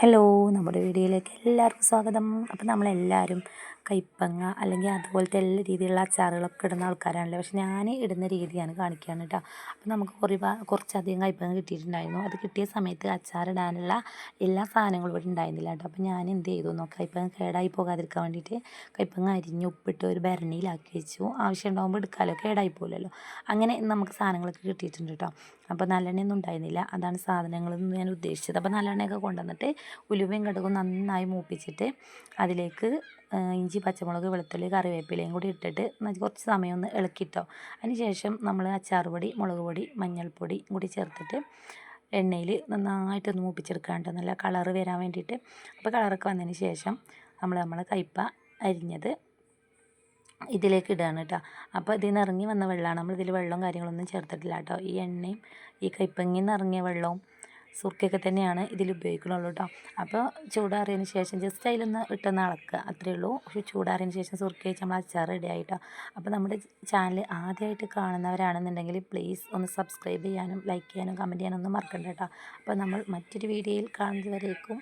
Hello നമ്മുടെ വീഡിയോയിലേക്ക് എല്ലാവർക്കും സ്വാഗതം. അപ്പോൾ നമ്മളെല്ലാവരും കൈപ്പങ്ങ അല്ലെങ്കിൽ അതുപോലത്തെ എല്ലാ രീതിയിലുള്ള അച്ചാറുകളൊക്കെ ഇടുന്ന ആൾക്കാരാണല്ലോ? പക്ഷെ ഞാൻ ഇടുന്ന രീതിയാണ് കാണിക്കുകയാണ് കേട്ടോ അപ്പോൾ നമുക്ക് കുറേ കുറച്ചധികം കൈപ്പങ്ങ കിട്ടിയിട്ടുണ്ടായിരുന്നു. അത് കിട്ടിയ സമയത്ത് അച്ചാറിടാനുള്ള എല്ലാ സാധനങ്ങളും ഇവിടെ ഉണ്ടായിരുന്നില്ല കേട്ടോ അപ്പോൾ ഞാൻ എന്ത് ചെയ്തു നോക്കാം കൈപ്പങ്ങ കേടായി പോകാതിരിക്കാൻ വേണ്ടിയിട്ട് കൈപ്പങ്ങ അരിഞ്ഞ് ഉപ്പിട്ട് ഒരു ഭരണിയിലാക്കി വെച്ചു. ആവശ്യം ഉണ്ടാകുമ്പോൾ എടുക്കാമല്ലോ കേടായി പോലല്ലോ അങ്ങനെ നമുക്ക് സാധനങ്ങളൊക്കെ കിട്ടിയിട്ടുണ്ട് കേട്ടോ അപ്പോൾ നല്ലെണ്ണയൊന്നും ഉണ്ടായിരുന്നില്ല. അതാണ് സാധനങ്ങളെന്ന് ഞാൻ ഉദ്ദേശിച്ചത്. അപ്പോൾ നല്ലെണ്ണയൊക്കെ കൊണ്ടുവന്നിട്ട് ഉലുവയും കടുകും നന്നായി മൂപ്പിച്ചിട്ട് അതിലേക്ക് ഇഞ്ചി പച്ചമുളക് വെളുത്തുള്ളി കറിവേപ്പിലയും കൂടി ഇട്ടിട്ട് കുറച്ച് സമയം ഒന്ന് ഇളക്കിട്ടോ. അതിന് ശേഷം നമ്മൾ അച്ചാർ പൊടി മുളക് പൊടി മഞ്ഞൾപ്പൊടി കൂടി ചേർത്തിട്ട് എണ്ണയിൽ നന്നായിട്ടൊന്ന് മൂപ്പിച്ചെടുക്കാണ്ട് നല്ല കളറ് വരാൻ വേണ്ടിയിട്ട്. അപ്പോൾ കളറൊക്കെ വന്നതിന് ശേഷം നമ്മൾ നമ്മളെ കയ്പ അരിഞ്ഞത് ഇതിലേക്ക് ഇടുകയാണ് കേട്ടോ അപ്പോൾ ഇതിൽ നിന്ന് ഇറങ്ങി വന്ന വെള്ളമാണ് നമ്മൾ ഇതിൽ വെള്ളവും കാര്യങ്ങളൊന്നും ചേർത്തിട്ടില്ല കേട്ടോ ഈ എണ്ണയും ഈ കയ്പങ്ങിന്ന് ഇറങ്ങിയ വെള്ളവും സുർക്കയൊക്കെ തന്നെയാണ് ഇതിൽ ഉപയോഗിക്കുന്നുള്ളൂ കേട്ടോ അപ്പോൾ ചൂടാറിയതിന് ശേഷം ജസ്റ്റ് അതിലൊന്ന് ഇട്ടൊന്ന് അളക്കുക. അത്രയേ ഉള്ളൂ. പക്ഷേ ചൂടാറിയതിന് ശേഷം സുർക്ക വെച്ച് നമ്മൾ അച്ചാർ റെഡി ആയിട്ടോ. അപ്പോൾ നമ്മുടെ ചാനൽ ആദ്യമായിട്ട് കാണുന്നവരാണെന്നുണ്ടെങ്കിൽ പ്ലീസ് ഒന്ന് സബ്സ്ക്രൈബ് ചെയ്യാനും ലൈക്ക് ചെയ്യാനും കമന്റ് ചെയ്യാനും ഒന്നും മറക്കണ്ട കേട്ടോ അപ്പോൾ നമ്മൾ മറ്റൊരു വീഡിയോയിൽ കാണുന്നതുവരേക്കും.